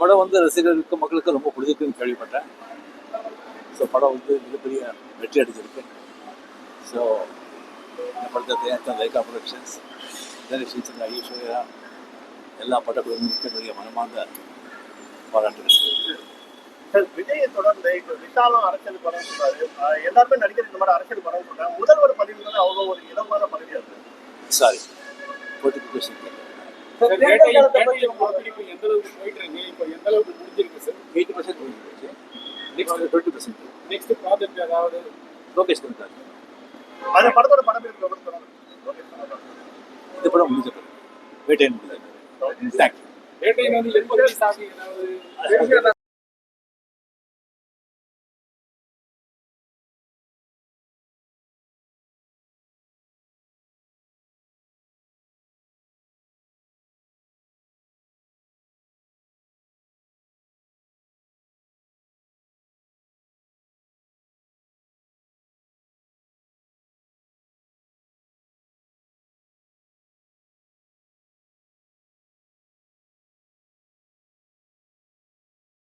படம் வந்து ரசிகர்களுக்கு மக்களுக்கு ரொம்ப பிடிச்சிருக்குன்னு கேள்விப்பட்டேன். ஸோ படம் வந்து மிகப்பெரிய வெற்றி அடைஞ்சிருக்கு. ஸோ இந்த படத்தை தயாரித்த லைகா ப்ரொடக்ஷன்ஸ் தனுஷ் சந்திரா ஈஸ்வர்யா எல்லா படக்குழுவினருக்கும் என்னுடைய மனமார்ந்த பாராட்டுகள். சார் விஜயை தொடர்ந்து இப்ப விஷாலும் அரசியல் படம் சொல்றாரு. எல்லாருமே நடிகர் இந்த மாதிரி அரசியல் படம் சொல்றாங்க. முதல்வர் பதவிங்கிறது அவ்வளோ ஒரு இலவான பதவி அது சாரி போட்டிக்கு கொஸ்டின் இந்த படம் முடிஞ்ச பிறகு வேட்டையன் முடிஞ்ச தேங்க்யூ வேட்டையின் வந்து எண்பது ஏதாவது